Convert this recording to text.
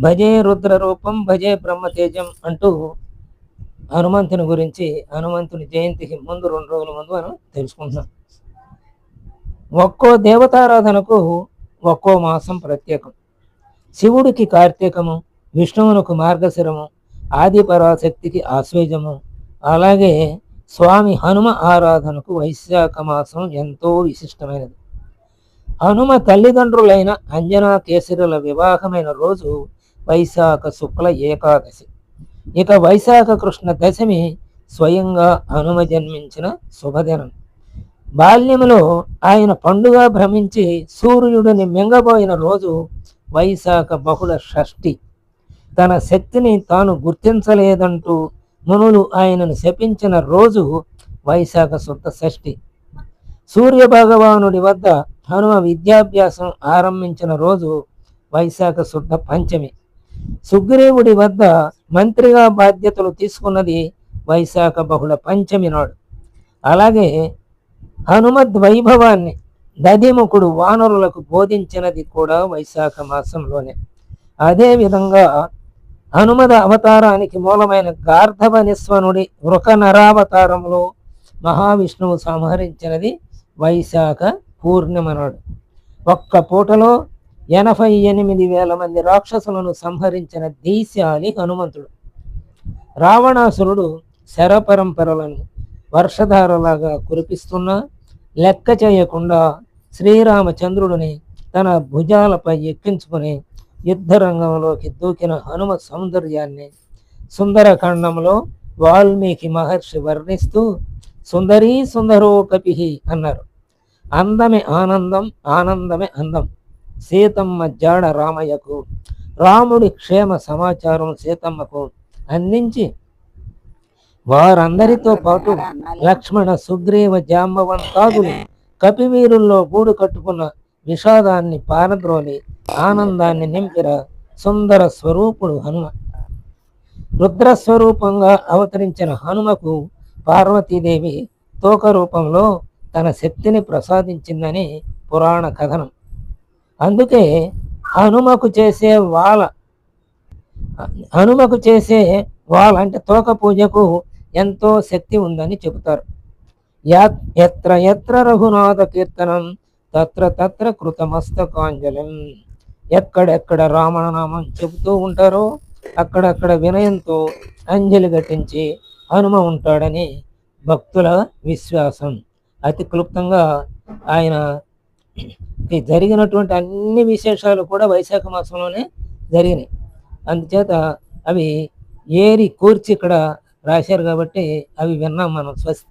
భజే రుద్ర రూపం భజే బ్రహ్మతేజం అంటూ హనుమంతుని గురించి హనుమంతుని జయంతికి ముందు రెండు రోజుల ముందు మనం తెలుసుకుంటున్నాం. ఒక్కో దేవతారాధనకు ఒక్కో మాసం ప్రత్యేకం. శివుడికి కార్తీకము విష్ణువునకు మార్గశిరము ఆది పరాశక్తికి ఆశ్వేజము అలాగే స్వామి హనుమ ఆరాధనకు వైశాఖ మాసం ఎంతో విశిష్టమైనది. హనుమ తల్లిదండ్రులైన అంజనా కేసరుల వివాహమైన రోజు వైశాఖ శుక్ల ఏకాదశి. ఇక వైశాఖ కృష్ణ దశమి స్వయంగా హనుమ జన్మించిన శుభదినం. బాల్యములో ఆయన పండుగ భ్రమించి సూర్యుడిని మింగబోయిన రోజు వైశాఖ బహుళ షష్ఠి. తన శక్తిని తాను గుర్తించలేదంటూ మునులు ఆయనను శపించిన రోజు వైశాఖ శుద్ధ షష్ఠి. సూర్య భగవానుడి వద్ద హనుమ విద్యాభ్యాసం ఆరంభించిన రోజు వైశాఖ శుద్ధ పంచమి. సుగ్రీవుడి వద్ద మంత్రిగా బాధ్యతలు తీసుకున్నది వైశాఖ బహుళ పంచమి నాడు. అలాగే హనుమద్ వైభవాన్ని దధిముఖుడు వానరులకు బోధించినది కూడా వైశాఖ మాసంలోనే. అదేవిధంగా హనుమద అవతారానికి మూలమైన గార్ధవ నిస్వనుడి వృక నరావతారంలో మహావిష్ణువు సంహరించినది వైశాఖ పూర్ణిమ నాడు. ఒక్క పూటలో ఎనభై ఎనిమిది వేల మంది రాక్షసులను సంహరించిన దీశాలి హనుమంతుడు. రావణాసురుడు శరపరంపరలను వర్షధారలాగా కురిపిస్తున్నా లెక్క చేయకుండా శ్రీరామచంద్రుడిని తన భుజాలపై ఎక్కించుకుని యుద్ధరంగంలోకి దూకిన హనుమ సౌందర్యాన్ని సుందరఖండంలో వాల్మీకి మహర్షి వర్ణిస్తూ సుందరీ సుందరో కపిహి అన్నారు. అందమే ఆనందం ఆనందమే అందం. సీతమ్మ జాడ రామయ్యకు రాముడి క్షేమ సమాచారం సీతమ్మకు అందించి వారందరితో పాటు లక్ష్మణ సుగ్రీవ జాంబవంతాదులు కపివీరుల్లో గూడు కట్టుకున్న విషాదాన్ని పారద్రోలి ఆనందాన్ని నింపిన సుందర స్వరూపుడు హనుమ. రుద్ర స్వరూపంగా అవతరించిన హనుమకు పార్వతీదేవి తోక రూపంలో తన శక్తిని ప్రసాదించిందని పురాణ కథనం. అందుకే హనుమకు చేసే వాళ్ళ హనుమకు చేసే వాళ్ళ అంటే తోక పూజకు ఎంతో శక్తి ఉందని చెబుతారు. ఎత్ర ఎత్ర రఘునాథ కీర్తనం తత్ర తత్ర కృతమస్తకాంజలం. ఎక్కడెక్కడ రామణనామం చెబుతూ ఉంటారో అక్కడక్కడ వినయంతో అంజలి ఘటించి హనుమ ఉంటాడని భక్తుల విశ్వాసం. అతి క్లుప్తంగా ఆయన ఈ జరిగినటువంటి అన్ని విశేషాలు కూడా వైశాఖ మాసంలోనే జరిగినాయి. అందుచేత అవి ఏరి కూర్చి ఇక్కడ రాశారు కాబట్టి అవి విన్నాం మనం స్వస్తి